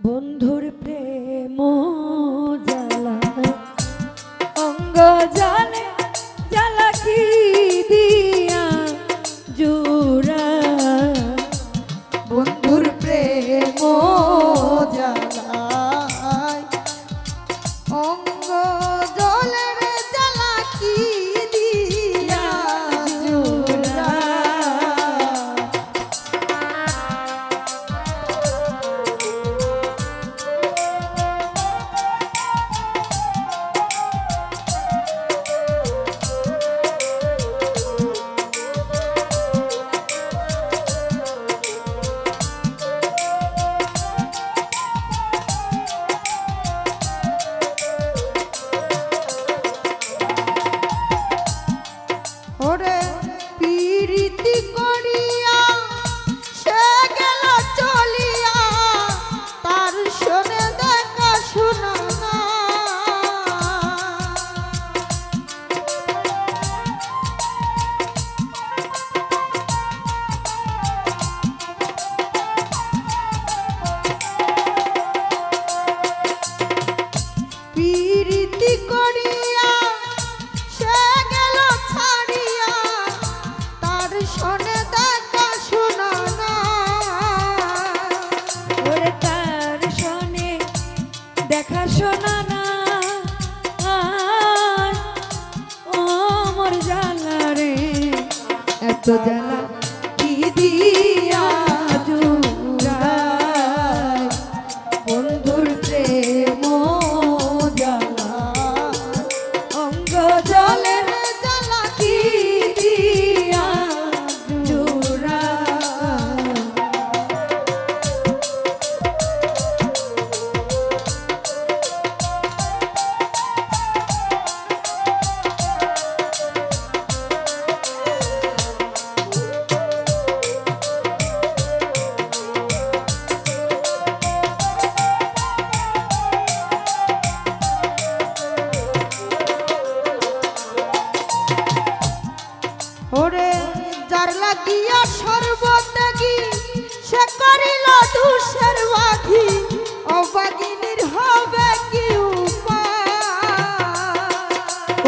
বন্ধুর প্রেম জ্বালা। অঙ্গ জানে জ্বালা কি দিয়া জোড়া। বন্ধুর পীড়িতি করিয়া ছাড়িয়া। তার শোনে দেখা শোনা না। ওরে তার শোনে দেখা শোনা না। ও মোর এত জ্বালা।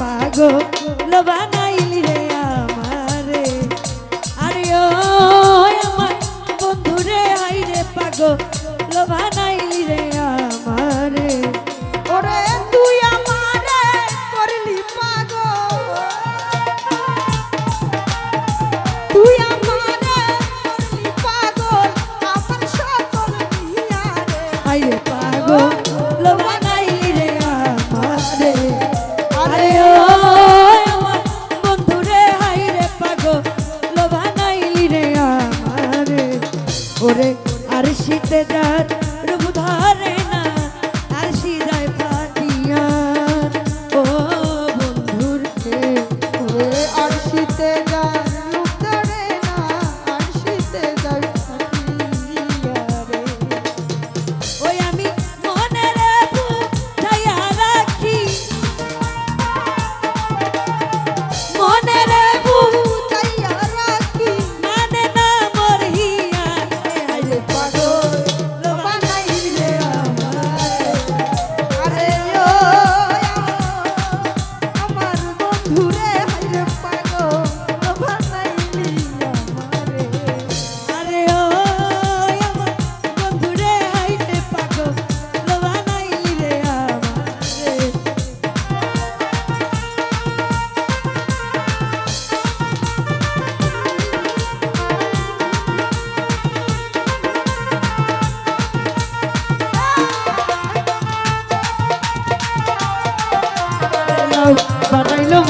পাগল ওরে আর শীতে যার রূপ ধরে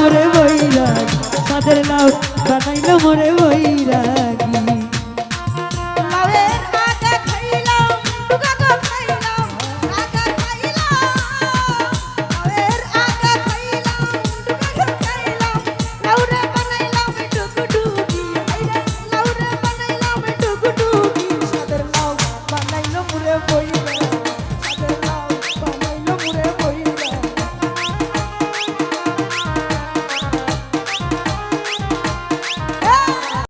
মোরে বইলা সাদের লাউ বানাইলো মোরে বৈরাগ।